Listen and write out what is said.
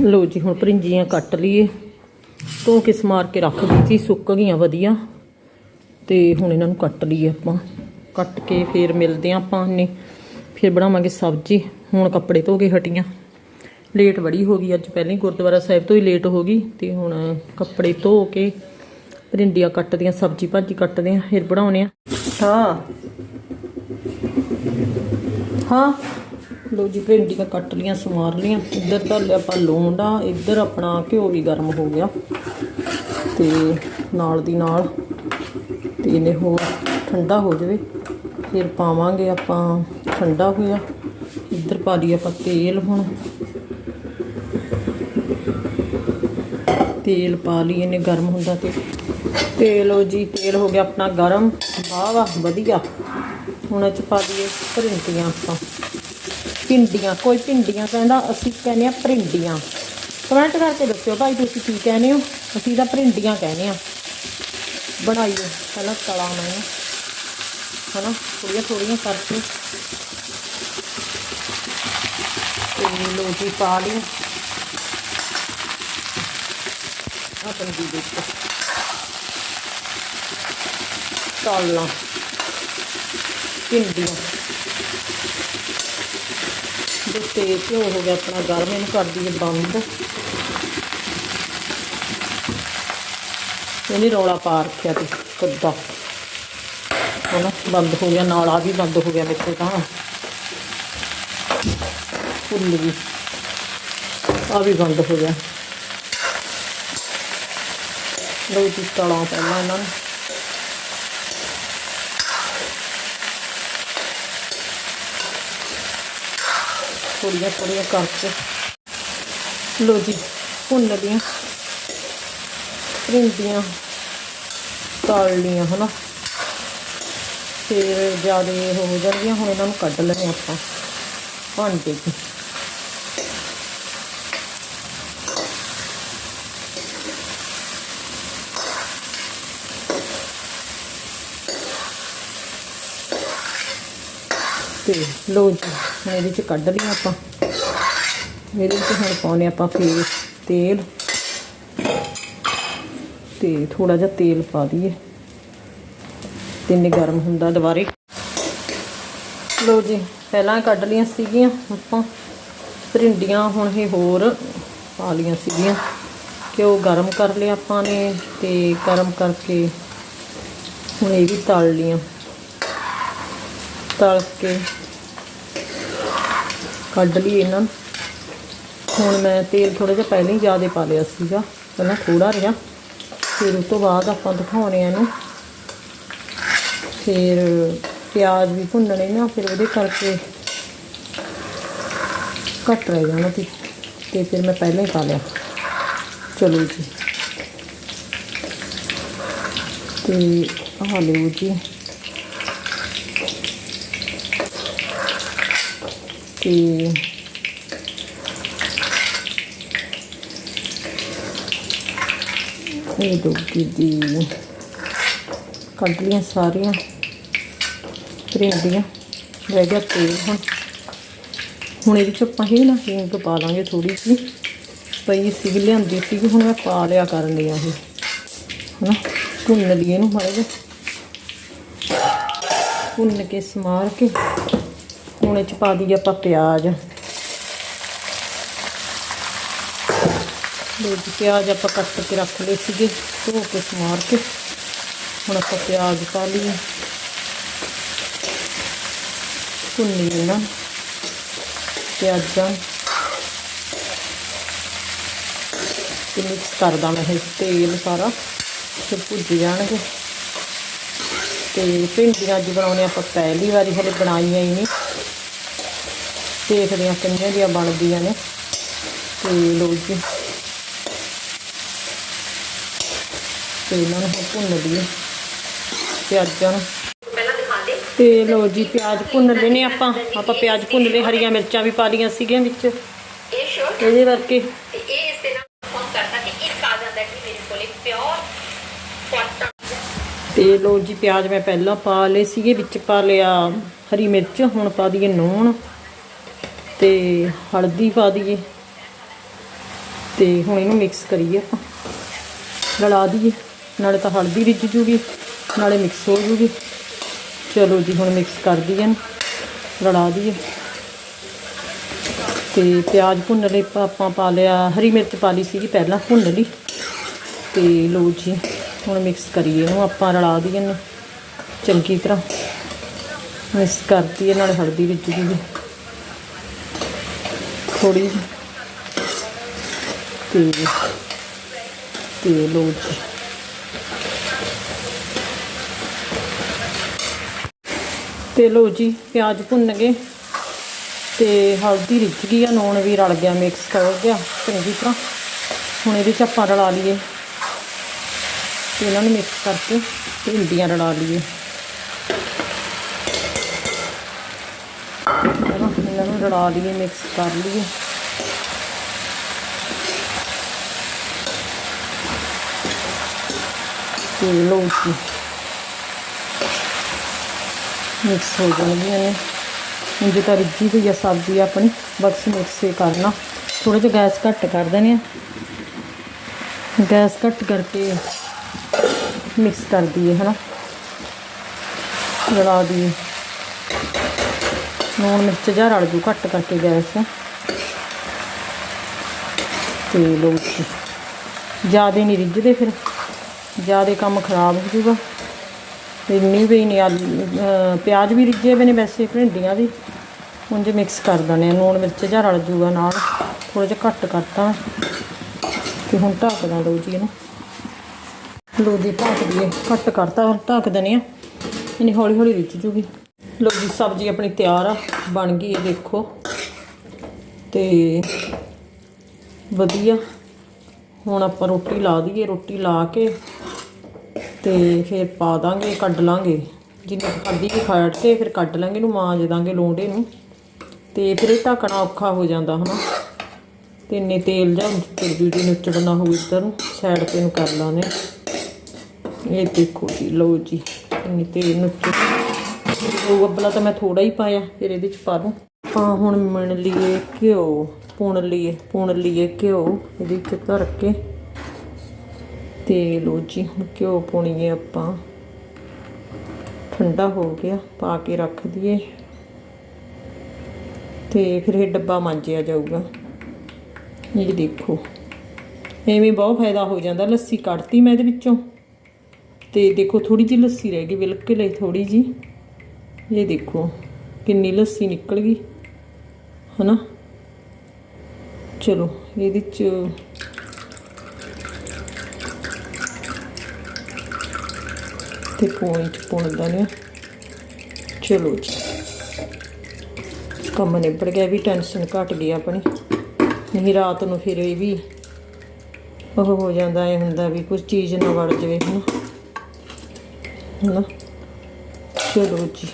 ਲੋ ਜੀ, ਹੁਣ ਭਰਿੰਜੀਆਂ ਕੱਟ ਲਈਏ। ਧੋ ਕੇ ਸਮਾਰ ਕੇ ਰੱਖ ਦਿੱਤੀ ਸੀ, ਸੁੱਕ ਗਈਆਂ ਵਧੀਆ। ਤੇ ਹੁਣ ਇਹਨਾਂ ਨੂੰ ਕੱਟ ਲਈਏ ਆਪਾਂ। ਕੱਟ ਕੇ ਫੇਰ ਮਿਲਦੇ ਆਂ ਆਪਾਂ ਨੇ। ਫਿਰ ਬਣਾਵਾਂਗੇ ਸਬਜ਼ੀ। ਹੁਣ ਕੱਪੜੇ ਧੋ ਕੇ ਹਟੀਆਂ। ਲੇਟ ਬੜੀ ਹੋ ਗਈ ਅੱਜ, ਪਹਿਲਾਂ ਹੀ ਗੁਰਦੁਆਰਾ ਸਾਹਿਬ ਤੋਂ ਹੀ ਲੇਟ ਹੋ ਗਈ। ਤੇ ਹੁਣ ਕੱਪੜੇ ਧੋ ਕੇ ਭਰਿੰਡੀਆਂ ਕੱਟਦੀਆਂ ਸਬਜ਼ੀ ਭਾਜੀ ਕੱਟਦੇ ਆਂ ਫਿਰ ਬਣਾਉਣੇ ਆ ਹਾਂ। ਹਾਂ। ਲੋ ਜੀ, ਭਿੰਡੀਆਂ ਕੱਟ ਲੀਆਂ ਸਮਾਰ ਲੀਆਂ। ਇੱਧਰ ਤਾਂ ਲਿਆ ਆਪਾਂ ਲੂਣ ਆ, ਇੱਧਰ ਆਪਣਾ ਘਿਓ ਵੀ ਗਰਮ ਹੋ ਗਿਆ। ਤੇ ਨਾਲ ਦੀ ਨਾਲ ਤੇ ਇਹਨੇ ਹੋਰ ਠੰਡਾ ਹੋ ਜਾਵੇ, ਫਿਰ ਪਾਵਾਂਗੇ ਆਪਾਂ ਠੰਡਾ ਹੋਇਆ। ਇੱਧਰ ਪਾ ਲਈ ਆਪਾਂ ਤੇਲ ਹੁਣ। ਤੇਲ ਪਾ ਲਈ ਇਹਨੇ ਗਰਮ ਹੁੰਦਾ ਤੇ। ਤੇਲ ਜੀ, ਤੇਲ ਹੋ ਗਿਆ ਆਪਣਾ ਗਰਮ। ਵਾਹ ਵਾਹ, ਵਧੀਆ। ਹੁਣ ਇਹ ਚ ਪਾ ਦਈਏ ਭਰਿੰਡੀਆਂ ਆਪਾਂ। ਭਿੰਡੀਆਂ ਕੋਈ ਭਿੰਡੀਆਂ ਕਹਿੰਦਾ ਅਸੀਂ ਕਹਿੰਦੇ ਆ ਭਰਿੰਡੀਆਂ ਕਮੈਂਟ ਕਰਕੇ ਦੱਸਿਓ ਭਾਈ ਤੁਸੀਂ ਕੀ ਕਹਿੰਦੇ ਹੋ? ਅਸੀਂ ਤਾਂ ਭਰਿੰਡੀਆਂ ਕਹਿੰਦੇ ਆ ਬਣਾਈਏ ਪਹਿਲਾਂ ਤਲਾ ਮੈਂ ਇਹਨੂੰ, ਹਨਾ ਥੋੜੀਆਂ ਥੋੜੀਆਂ ਕਰਕੇ। ਤੇ ਲੋ ਪਾ ਲਈ ਆਪਣੀ ਦੀ ਵਿੱਚ ਤਲਣਾ ਭਿੰਡੀਆਂ। ਤੇ ਘਿਓ ਹੋ ਗਿਆ ਆਪਣਾ ਗਰਮ ਇਹਨੂੰ ਕਰ ਦਈਏ ਬੰਦ। ਇਹਨੇ ਰੌਲਾ ਪਾ ਰੱਖਿਆ ਤੇ ਕੱਦਾ ਹੁਣ ਬੰਦ ਹੋ ਗਿਆ, ਨਾਲ ਆ ਵੀ ਬੰਦ ਹੋ ਗਿਆ ਮੇਰੇ ਤਾਂ। ਫੁੱਲ ਵੀ ਆ ਵੀ ਬੰਦ ਹੋ ਗਿਆ। ਲਓ ਜੀ, ਤਲਾਂ ਪਹਿਲਾਂ ਇਹਨਾਂ ਨੂੰ। ਥੋੜੀਆਂ ਥੋੜੀਆਂ ਕਰਕੇ ਲੋ ਜੀ, ਭੁੰਨ ਲੀਆਂ ਭਿੰਡੀਆਂ, ਤਲ ਲੀਆਂ ਹਨਾ। ਫਿਰ ਜ਼ਿਆਦਾ ਹੋ ਜਾਂਦੀਆਂ ਹੁਣ ਇਹਨਾਂ ਨੂੰ ਕੱਢ ਲੈਣੇ ਆਪਾਂ। ਭਾਂਡੇ 'ਚ ਤੇ ਲੋ ਜੀ ਹੁਣ ਇਹਦੇ ਚ ਕੱਢ ਲਿਆ ਆਪਾਂ। ਇਹਦੇ ਚ ਹੁਣ ਪਾਉਣੇ ਆਪਾਂ ਫੇਰ ਤੇਲ। ਤੇ ਥੋੜਾ ਜਿਹਾ ਤੇਲ ਪਾ ਦਈਏ। ਤਿੰਨੇ ਗਰਮ ਹੁੰਦਾ ਦੁਬਾਰੇ। ਲੋ ਜੀ, ਪਹਿਲਾਂ ਕੱਢ ਲੀਆਂ ਸੀਗੀਆਂ ਆਪਾਂ। ਭਿੰਡੀਆਂ ਹੁਣ ਇਹ ਹੋਰ ਪਾ ਲੀਆਂ ਸੀਗੀਆਂ। ਘਿਓ ਗਰਮ ਕਰ ਲਿਆ ਆਪਾਂ ਨੇ ਤੇ ਗਰਮ ਕਰਕੇ ਹੁਣ ਇਹ ਵੀ ਤਲ ਲੀਆਂ। ਤਲ ਕੇ ਕੱਢ ਲਈ ਇਹਨਾਂ ਨੂੰ। ਹੁਣ ਮੈਂ ਤੇਲ ਥੋੜਾ ਜਿਹਾ ਪਹਿਲਾਂ ਹੀ ਜ਼ਿਆਦਾ ਪਾ ਲਿਆ ਸੀਗਾ, ਪਹਿਲਾਂ ਥੋੜਾ ਰਿਹਾ ਫਿਰ ਉਸ ਤੋਂ ਬਾਅਦ ਆਪਾਂ ਦਿਖਾਉਣੇ ਆ ਇਹਨੂੰ। ਫਿਰ ਪਿਆਜ਼ ਵੀ ਭੁੰਨਣੇ ਨਾ, ਫਿਰ ਉਹਦੇ ਕਰਕੇ ਘੱਟ ਰਹਿ ਜਾਣਾ ਸੀ ਤੇ ਫਿਰ ਮੈਂ ਪਹਿਲਾਂ ਹੀ ਪਾ ਲਿਆ। ਚਲੋ ਜੀ। ਤੇ ਆ ਲਓ ਜੀ। ਤੇ ਇਹ ਡੋਗੀ ਦੀ ਕੱਢ ਲਈਆਂ ਸਾਰੀਆਂ ਭਰਿੰਡੀਆਂ, ਰਹਿ ਗਿਆ ਤੇਲ ਹੁਣ। ਹੁਣ ਇਹਦੇ ਚ ਆਪਾਂ ਹੀ ਨਾ ਹਿੰਗ ਪਾ ਲਾਂਗੇ ਥੋੜੀ ਜਿਹੀ। ਪਈ ਸੀ ਲਿਆਂਦੀ ਸੀ ਹੁਣ ਮੈਂ ਪਾ ਲਿਆ ਕਰਨ ਲਈ ਇਹ। ਹਨਾ? ਭੁੰਨ ਲਈਏ ਇਹਨੂੰ ਮਾੜਾ ਜਿਹਾ। ਭੁੰਨ ਕੇ ਸਮਾਰ ਕੇ। ਹੁਣ ਇਹ ਚ ਪਾ ਦਈਏ ਆਪਾਂ ਪਿਆਜ਼। ਲੋ ਜੀ, ਪਿਆਜ਼ ਆਪਾਂ ਕੱਟ ਕੇ ਰੱਖ ਲਏ ਸੀਗੇ, ਧੋ ਕੇ ਸਮਾਰ ਕੇ। ਹੁਣ ਆਪਾਂ ਪਿਆਜ਼ ਪਾ ਲਈਏ। ਭੁੰਨੀ ਇਹਨਾਂ ਪਿਆਜ਼ਾਂ ਤੇ ਮਿਕਸ ਕਰਦਾ ਮੈਂ ਇਹ ਤੇਲ ਸਾਰਾ ਤੇ ਭੁੱਜ ਜਾਣਗੇ। ਤੇ ਭਿੰਡੀਆਂ ਅੱਜ ਬਣਾਉਣੇ ਆਪਾਂ, ਪਹਿਲੀ ਵਾਰੀ ਹਲੇ ਬਣਾਈਆਂ ਹੀ ਨਹੀਂ। ਦੇਖਦੇ ਹਾਂ ਕਿੰਨੀਆਂ ਦੀਆਂ ਬਣਦੀਆਂ ਨੇ। ਤੇ ਲੋ ਜੀ। ਤੇ ਇਹਨਾਂ ਨੂੰ ਭੁੰਨ ਲਈਏ। ਪਿਆਜ਼ਾਂ ਨੂੰ। ਤੇ ਲੋ ਜੀ ਪਿਆਜ਼ ਭੁੰਨ ਲੈਣੇ ਆਪਾਂ। ਆਪਾਂ ਪਿਆਜ਼ ਭੁੰਨ ਲਏ ਹਰੀਆਂ ਮਿਰਚਾਂ ਵੀ ਪਾ ਲਈਆਂ ਸੀਗੀਆਂ ਵਿੱਚ। ਇਹਦੇ ਕਰਕੇ ਤੇ ਇਹ ਇਸ ਦੇ ਨਾਲ ਫੋਨ ਕਰਦਾ ਕਿ ਇੱਕ ਆ ਜਾਂਦਾ ਕਿ ਮੇਰੇ ਕੋਲੇ ਪਿਓਰ ਕਾਟਨ ਤੇ ਲੋ ਜੀ ਪਿਆਜ਼ ਮੈਂ ਪਹਿਲਾਂ ਪਾ ਲਏ ਸੀਗੇ ਵਿੱਚ ਪਾ ਲਿਆ ਹਰੀ ਮਿਰਚ ਹੁਣ ਪਾ ਦਈਏ ਨੂਣ। ਤੇ ਹਲਦੀ ਪਾ ਦਈਏ। ਤੇ ਹੁਣ ਇਹਨੂੰ ਮਿਕਸ ਕਰੀਏ ਆਪਾਂ। ਰਲਾ ਦਈਏ। ਨਾਲੇ ਤਾਂ ਹਲਦੀ ਰਿੱਝ ਜੂਗੀ। ਨਾਲੇ ਮਿਕਸ ਹੋ ਜੂਗੀ। ਚਲੋ ਜੀ, ਹੁਣ ਮਿਕਸ ਕਰ ਦਈਏ ਇਹਨੂੰ। ਰਲਾ ਦਈਏ। ਤੇ ਪਿਆਜ਼ ਭੁੰਨ ਲਈ ਆਪਾਂ- ਆਪਾਂ ਪਾ ਲਿਆ, ਹਰੀ ਮਿਰਚ ਪਾ ਲਈ ਸੀਗੀ ਪਹਿਲਾਂ, ਭੁੰਨ ਲਈ। ਤੇ ਲਓ ਜੀ, ਹੁਣ ਮਿਕਸ ਕਰੀਏ ਇਹਨੂੰ। ਆਪਾਂ ਰਲਾ ਦਈਏ ਇਹਨੂੰ। ਚੰਗੀ ਤਰ੍ਹਾਂ। ਮਿਕਸ ਕਰਤੀ ਨਾਲ ਹਲਦੀ ਵਿੱਚ ਵੀ ਥੋੜੀ ਜਿਹੀ। ਤੇ ਤੇ ਲਓ ਜੀ। ਤੇ ਲਓ ਜੀ, ਪਿਆਜ਼ ਭੁੰਨ ਗਏ। ਤੇ ਹਲਦੀ ਰਿੱਝ ਗਈ ਆ ਨੂਣ ਵੀ ਰਲ ਗਿਆ ਮਿਕਸ ਹੋ ਗਿਆ ਚੰਗੀ ਤਰ੍ਹਾਂ। ਹੁਣ ਇਹਦੇ ਚ ਆਪਾਂ ਰਲਾ ਲਈਏ। ਤੇ ਇਹਨਾਂ ਨੂੰ ਮਿਕਸ ਕਰਕੇ ਭਿੰਡੀਆਂ ਰਲਾ ਲਈਏ। ਚਲੋ ਇਹਨਾਂ ਨੂੰ ਰਲਾ ਲਈਏ ਮਿਕਸ ਕਰ ਲਈਏ ਤੇ ਲਓ ਜੀ ਮਿਕਸ ਹੋ ਜਾਣਗੀਆਂ ਨੇ ਹੁਣ ਜੇ ਤਾਂ ਰਿੱਝੀ ਹੋਈ ਆ ਸਬਜ਼ੀ ਆਪਣੀ, ਬਸ ਮਿਕਸ ਹੀ ਕਰਨਾ। ਥੋੜਾ ਜਿਹਾ ਗੈਸ ਘੱਟ ਕਰ ਦੇਣੀ ਆ। ਗੈਸ ਘੱਟ ਕਰਕੇ ਮਿਕਸ ਕਰ ਲੂਣ ਮਿਰਚ ਜਾਂ ਰਲ ਜੂ ਘੱਟ ਕਰਕੇ ਗੈਸ। ਤੇ ਲੋ ਜੀ। ਜਿਆਦੇ ਨਹੀਂ ਰਿੱਝਦੇ ਫਿਰ। ਜਿਆਦੇ ਕੰਮ ਖਰਾਬ ਹੋ ਜੂਗਾ। ਇੰਨੀ ਵੀ ਨਹੀਂ ਆਲੂ ਪਿਆਜ਼ ਵੀ ਰਿੱਝੇ ਹੋਏ ਨੇ ਵੈਸੇ ਭਿੰਡੀਆਂ ਵੀ। ਹੁਣ ਜੇ ਮਿਕਸ ਕਰ ਦਨੇ ਲੂਣ ਮਿਰਚ ਜਾਂ ਰਲ ਜੂਗਾ ਨਾਲ ਥੋੜਾ ਜਿਹਾ ਘੱਟ ਕਰਤਾ ਤੇ ਹੁਣ ਢੱਕ ਦਾਂ ਲਓ ਜੀ ਇਹਨੂੰ। ਲਓ ਜੀ, ਢੱਕ ਦਈਏ। ਘੱਟ ਕਰਤਾ, ਹੁਣ ਢੱਕ ਦਨੇ ਆ। ਇਹਨੇ ਹੌਲੀ ਹੌਲੀ ਰਿੱਝ ਜੂਗੀ। ਲਓ ਜੀ, ਸਬਜ਼ੀ ਆਪਣੀ ਤਿਆਰ ਆ, ਬਣ ਗਈ ਹੈ ਦੇਖੋ। ਤੇ ਵਧੀਆ। ਹੁਣ ਆਪਾਂ ਰੋਟੀ ਲਾ ਦਈਏ, ਰੋਟੀ ਲਾ ਕੇ ਤੇ ਫਿਰ ਪਾ ਦਾਂਗੇ, ਕੱਢ ਲਾਂਗੇ। ਜਿੰਨੀ ਕੁ ਖਾਧੀ ਵੀ ਖਾੜ ਕੇ, ਫਿਰ ਕੱਢ ਲਾਂਗੇ ਇਹਨੂੰ, ਮਾਂਜ ਦਾਂਗੇ ਲੋਂਡੇ ਨੂੰ। ਤੇ ਫਿਰ ਇਹ ਢੱਕਣਾ ਔਖਾ ਹੋ ਜਾਂਦਾ, ਹਨਾ? ਤੇ ਇੰਨੇ ਤੇਲ ਜਾਂ ਉੱਪਰ ਵੀਡੀ ਨੂੰ ਚੜਨਾ ਹੋਊ ਇੱਧਰ ਨੂੰ ਸਾਈਡ ਤੇ ਨੂੰ ਕਰ ਲਾਣੇ ਇਹ ਦੇਖੋ ਜੀ, ਲਓ ਜੀ, ਇੰਨੀ ਤੇਲ ਨੂੰ ਉਹ ਅੱਬਲਾ ਤਾਂ ਮੈਂ ਥੋੜਾ ਹੀ ਪਾਇਆ, ਫਿਰ ਇਹਦੇ ਚ ਪਾ ਦੂੰ। ਆਪਾਂ ਹੁਣ ਮਿਣ ਲਈਏ ਘਿਓ ਪੁਣ ਲਈਏ ਪੁਣ ਲਈਏ ਘਿਓ, ਇਹਦੇ ਵਿੱਚ ਧਰ ਕੇ ਤੇ ਲੋ ਜੀ, ਹੁਣ ਘਿਓ ਪੁਣੀਏ ਆਪਾਂ। ਠੰਡਾ ਹੋ ਗਿਆ, ਪਾ ਕੇ ਰੱਖ ਦਈਏ। ਤੇ ਫਿਰ ਇਹ ਡੱਬਾ ਮਾਂਜਿਆ ਜਾਊਗਾ। ਇਹ ਦੇਖੋ, ਐਵੇਂ ਬਹੁਤ ਫਾਇਦਾ ਹੋ ਜਾਂਦਾ, ਲੱਸੀ ਕੱਢਤੀ ਮੈਂ ਇਹਦੇ ਵਿੱਚੋਂ। ਤੇ ਦੇਖੋ ਥੋੜੀ ਜਿਹੀ ਲੱਸੀ ਰਹਿ ਗਈ, ਬਿਲਕੁਲ ਹੀ ਥੋੜੀ ਜੀ ਇਹ ਦੇਖੋ, ਕਿੰਨੀ ਲੱਸੀ ਨਿਕਲ ਗਈ, ਹਨਾ? ਚਲੋ, ਇਹਦੇ ਚ ਤੇ ਪੁਆਇੰਟ ਪੁਣਦਾ ਨੇ। ਚਲੋ ਜੀ। ਕੰਮ ਨਿਬੜ ਗਿਆ ਵੀ ਟੈਨਸ਼ਨ ਘਟ ਗਈ ਆਪਣੀ। ਨਹੀਂ, ਰਾਤ ਨੂੰ ਫਿਰ ਇਹ ਵੀ ਉਹ ਹੋ ਜਾਂਦਾ ਇਹ ਹੁੰਦਾ ਵੀ ਕੁਝ ਚੀਜ਼ ਨਾ ਵੜ ਜਾਵੇ, ਹਨਾ? ਹਨਾ? ਚਲੋ ਜੀ।